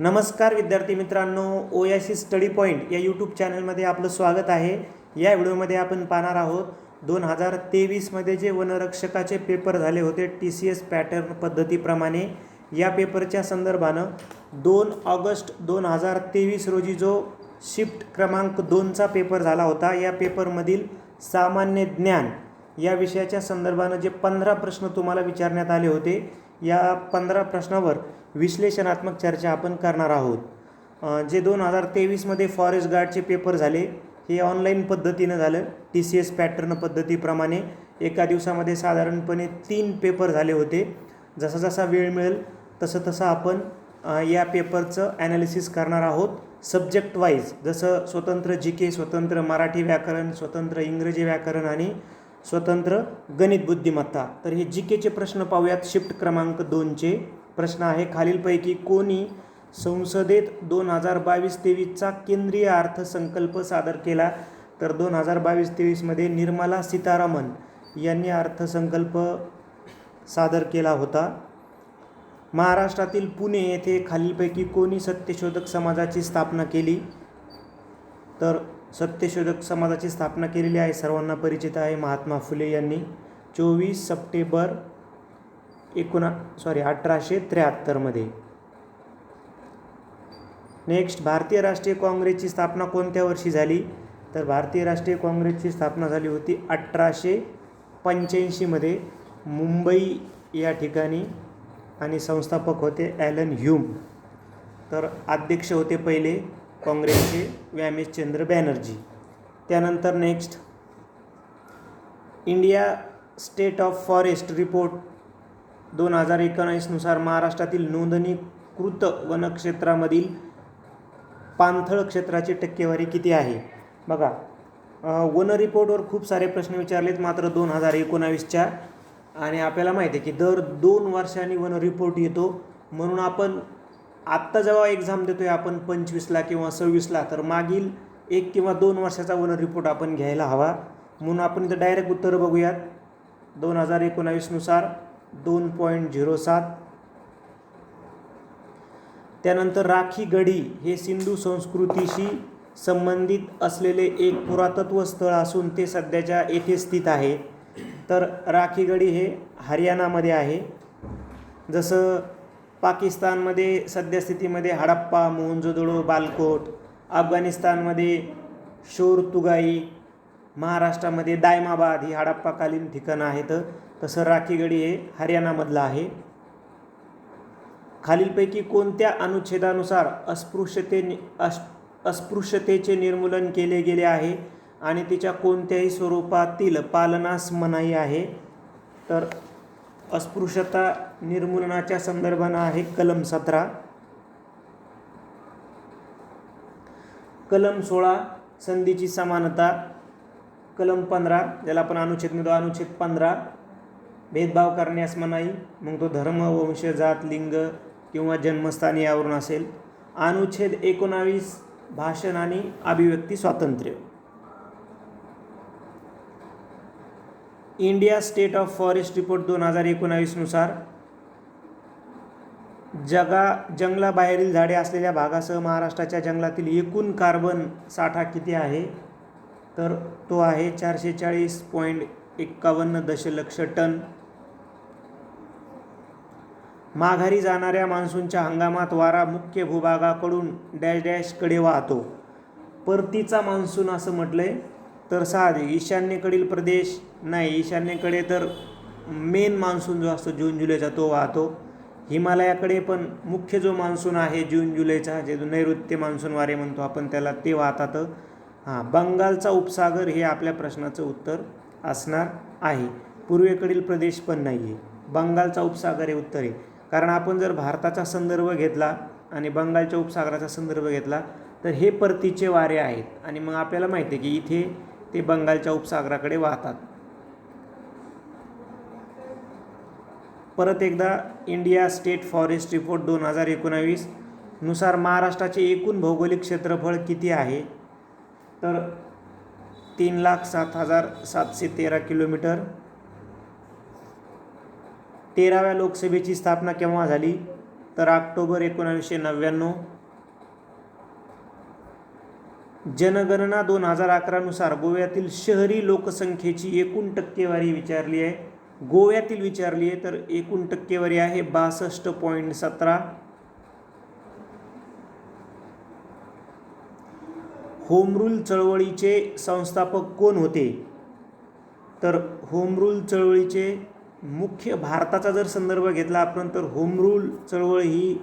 नमस्कार विद्यार्थी मित्रांनो O S C study point या यूट्यूब चॅनलमध्ये आपलं स्वागत आहे. या व्हिडिओमध्ये आपण पाहणार आहोत दोन हजार तेवीसमध्ये जे वनरक्षकाचे पेपर झाले होते टी सी एस पॅटर्न पद्धतीप्रमाणे या पेपरच्या संदर्भानं दोन ऑगस्ट दोन हजार तेवीस रोजी जो शिफ्ट क्रमांक दोनचा पेपर झाला होता या पेपरमधील सामान्य ज्ञान या विषयाच्या संदर्भानं जे पंधरा प्रश्न तुम्हाला विचारण्यात आले होते या पंधरा प्रश्नावर विश्लेषणात्मक चर्चा आपण करणार आहोत. जे दोन हजार तेवीसमध्ये फॉरेस्ट गार्डचे पेपर झाले हे ऑनलाईन पद्धतीनं झालं. टी सी एस पॅटर्न पद्धतीप्रमाणे एका दिवसामध्ये साधारणपणे तीन पेपर झाले होते. जसा जसा वेळ मिळेल तसं तसं आपण या पेपरचं ॲनालिसिस करणार आहोत. सब्जेक्ट वाईज जसं स्वतंत्र जी के स्वतंत्र मराठी व्याकरण स्वतंत्र इंग्रजी व्याकरण आणि स्वतंत्र गणित बुद्धिमत्ता. तर हे जी केचे प्रश्न पाहूयात. शिफ्ट क्रमांक दोनचे. प्रश्न आहे. खालीलपैकी कोणी संसदेत दोन हजार बावीस तेवीसचा केंद्रीय अर्थसंकल्प सादर केला? तर दोन हजार बावीस तेवीसमध्ये निर्मला सीतारामन यांनी अर्थसंकल्प सादर केला होता. महाराष्ट्रातील पुणे येथे खालीलपैकी कोणी सत्यशोधक समाजाची स्थापना केली? तर सत्यशोधक समाजाची स्थापना केलेली आहे सर्वांना परिचित आहे महात्मा फुले यांनी. चोवीस सप्टेंबर एकोणा सॉरी अठराशे त्र्याहत्तरमध्ये. नेक्स्ट भारतीय राष्ट्रीय काँग्रेसची स्थापना कोणत्या वर्षी झाली? तर भारतीय राष्ट्रीय काँग्रेसची स्थापना झाली होती अठराशे पंच्याऐंशीमध्ये. मुंबई या ठिकाणी आणि संस्थापक होते ॲलन ह्यूम. तर अध्यक्ष होते पहिले काँग्रेसचे व्यामेशचंद्र बॅनर्जी. त्यानंतर next India state of forest report दोन हजार एकोणावीसनुसार महाराष्ट्रातील नोंदणीकृत वनक्षेत्रामधील पाणथळ क्षेत्राची टक्केवारी किती आहे? बघा वन रिपोर्टवर खूप सारे प्रश्न विचारलेत मात्र दोन हजार एकोणावीसच्या. आणि आपल्याला माहिती आहे की दर दोन वर्षांनी वन रिपोर्ट येतो. म्हणून आपण आत्ता जेव्हा एक्झाम देतो आहे आपण पंचवीसला किंवा सव्वीसला तर मागील एक किंवा दोन वर्षाचा वन रिपोर्ट आपण घ्यायला हवा. म्हणून आपण इथं डायरेक्ट उत्तरं बघूयात. दोन हजार एकोणावीसनुसार दोन पॉईंट झिरो सात. त्यानंतर राखी गढी हे सिंधू संस्कृतीशी संबंधित असलेले एक पुरातत्व स्थळ असून ते सध्याच्या येथे स्थित आहे. तर राखी गढी हे हरियाणामध्ये आहे. जसं पाकिस्तानमध्ये सद्यस्थितीमध्ये हडप्पा मोहनजोदडो बालकोट अफगाणिस्तानमध्ये शोर तुगाई महाराष्ट्रामध्ये दायमाबाद ही हडप्पाकालीन ठिकाणं आहेत. तसं राखीगडी हे हरियाणामधलं आहे. खालीलपैकी कोणत्या अनुच्छेदानुसार अस्पृश्यते अस् अस्पृश्यतेचे निर्मूलन केले गेले आहे आणि तिच्या कोणत्याही स्वरूपातील पालनास मनाई आहे? तर अस्पृश्यता निर्मूलनाच्या संदर्भानं आहे कलम सतरा. कलम सोळा संधीची समानता. कलम पंधरा ज्याला आपण अनुच्छेद म्हणतो अनुच्छेद पंधरा. भेदभाव करण्यास मनाई मग तो धर्म वंश जात लिंग किंवा जन्मस्थान यावरून असेल. अनुच्छेद एकोणावीस भाषण आणि अभिव्यक्ती स्वातंत्र्य. India state of forest report दोन हजार एकोणावीसनुसार जगा जंगलाबाहेरील झाडे असलेल्या भागासह महाराष्ट्राच्या जंगलातील एकूण कार्बन साठा किती आहे? तर तो आहे चारशे चाळीस पॉईंट एक्कावन्न दशलक्ष टन. माघारी जाणाऱ्या मान्सूनच्या हंगामात वारा मुख्य भूभागाकडून डॅश डॅशकडे वाहतो. परतीचा मान्सून असं म्हटलं आहे तर साहजिक ईशान्येकडील प्रदेश नाही ईशान्येकडे तर मेन मान्सून जो असतो जून जुलैचा तो वाहतो. हिमालयाकडे पण मुख्य जो मान्सून आहे जून जुलैचा जे नैऋत्य मान्सून वारे म्हणतो आपण त्याला ते वाहतात. हां बंगालचा उपसागर हे आपल्या प्रश्नाचं उत्तर असणार आहे. पूर्वेकडील प्रदेश पण नाही आहे बंगालचा उपसागर हे उत्तर आहे. कारण आपण जर भारताचा संदर्भ घेतला आणि बंगालच्या उपसागराचा संदर्भ घेतला तर हे परतीचे वारे आहेत. आणि मग आपल्याला माहिती आहे की इथे ते बंगालच्या उपसागराकडे वाहतात. परत एकदा इंडिया स्टेट फॉरेस्ट रिपोर्ट दोन हजार एकोणावीसनुसार महाराष्ट्राचे एकूण भौगोलिक क्षेत्रफळ किती आहे? तर तीन लाख सात हजार सातशे तेरा किलोमीटर तेराव्या लोकसभेची स्थापना केव्हा झाली? तर ऑक्टोबर एकोणावीसशे नव्याण्णव. जनगणना दोन हजार अकरानुसार गोव्यातील शहरी लोकसंख्येची एकूण टक्केवारी विचारली आहे. गोव्यातील विचारली आहे तर एकूण टक्केवारी आहे बासष्ट पॉईंट सतरा. होमरूल चळवळीचे संस्थापक कोण होते? तर होमरूल चळवळीचे मुख्य भारताचा जर संदर्भ घेतला आपण तर होम रूल चळवळ ही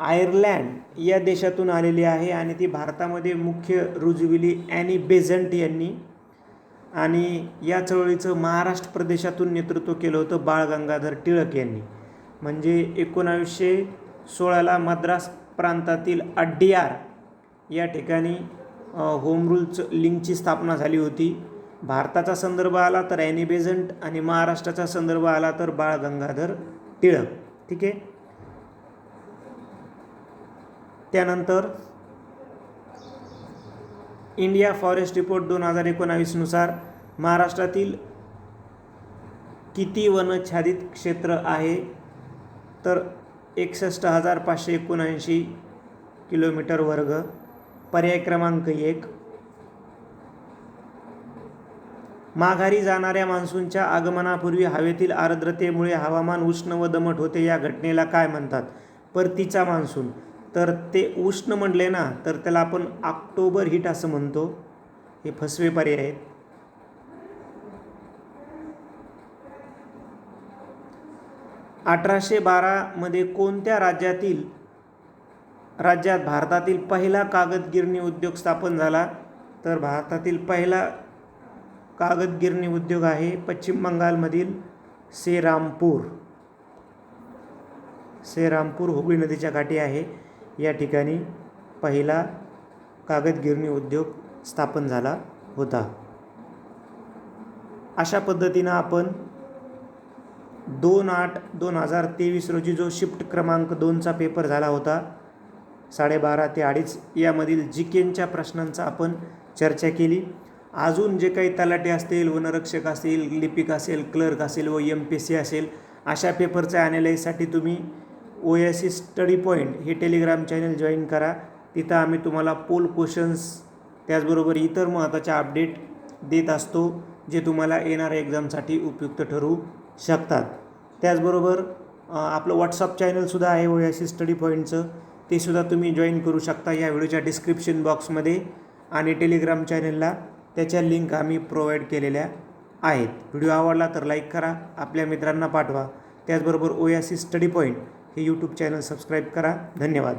आयर्लँड या देशातून आलेली आहे आणि ती भारतामध्ये मुख्य रुजविली ॲनी बेझंट यांनी. आणि या चळवळीचं महाराष्ट्र प्रदेशातून नेतृत्व केलं होतं बाळ गंगाधर टिळक यांनी. म्हणजे एकोणावीसशे सोळाला मद्रास प्रांतातील अड्डियार या ठिकाणी अ, होम लिंकची स्थापना झाली होती. भारताचा संदर्भ आला तर ॲनी बेझंट आणि महाराष्ट्राचा संदर्भ आला तर बाळ गंगाधर टिळक. ठीक आहे? त्यानंतर इंडिया फॉरेस्ट रिपोर्ट दोन हजार एकोणावीसनुसार महाराष्ट्रातील किती वनच्छादित क्षेत्र आहे? तर एकसष्ट हजार पाचशे एकोणऐंशी किलोमीटर वर्ग पर्याय क्रमांक एक माघारी जाणाऱ्या मान्सूनच्या आगमनापूर्वी हवेतील आर्द्रतेमुळे हवामान उष्ण व दमट होते या घटनेला काय म्हणतात? परतीचा मान्सून. तर ते उष्ण म्हणले ना तर त्याला आपण ऑक्टोबर हिट असं म्हणतो. हे फसवे पर्याय आहेत. अठराशे बारामध्ये कोणत्या राज्यातील राज्यात भारतातील पहिला कागद गिरणी उद्योग स्थापन झाला? तर भारतातील पहिला कागद गिरणी उद्योग आहे पश्चिम बंगालमधील सेरामपूर. सेरामपूर हुगळी नदीच्या काठी आहे. या ठिकाणी पहिला कागद गिरणी उद्योग स्थापन झाला होता. अशा पद्धतीनं आपण दोन आठ दोन हजार तेवीस रोजी जो शिफ्ट क्रमांक दोनचा पेपर झाला होता साडेबारा ते अडीच यामधील जी केनच्या प्रश्नांचा आपण चर्चा केली. अजून जे काही तलाटे असतील वनरक्षक असतील लिपिक असेल क्लर्क असेल व एम पी सी असेल अशा पेपरच्या ॲनालाईजसाठी तुम्ही O S C study point हे टेलिग्राम चॅनल जॉईन करा. तिथं आम्ही तुम्हाला पोल क्वेश्चन्स त्याचबरोबर इतर महत्त्वाचे अपडेट देत असतो जे तुम्हाला येणाऱ्या एक्झामसाठी उपयुक्त ठरू शकतात. त्याचबरोबर आपलं व्हॉट्सअप चॅनलसुद्धा आहे ओ एस सी स्टडी पॉईंटचं ते सुद्धा तुम्ही जॉईन करू शकता या व्हिडिओच्या डिस्क्रिप्शन बॉक्समध्ये आणि टेलिग्राम चॅनलला त्याच्या लिंक आम्ही प्रोव्हाइड केलेल्या आहेत. व्हिडिओ आवडला तर लाईक करा आपल्या मित्रांना पाठवा. त्याचबरोबर ओ सी स्टडी पॉईंट हे यूट्यूब चॅनल सबस्क्राईब करा. धन्यवाद.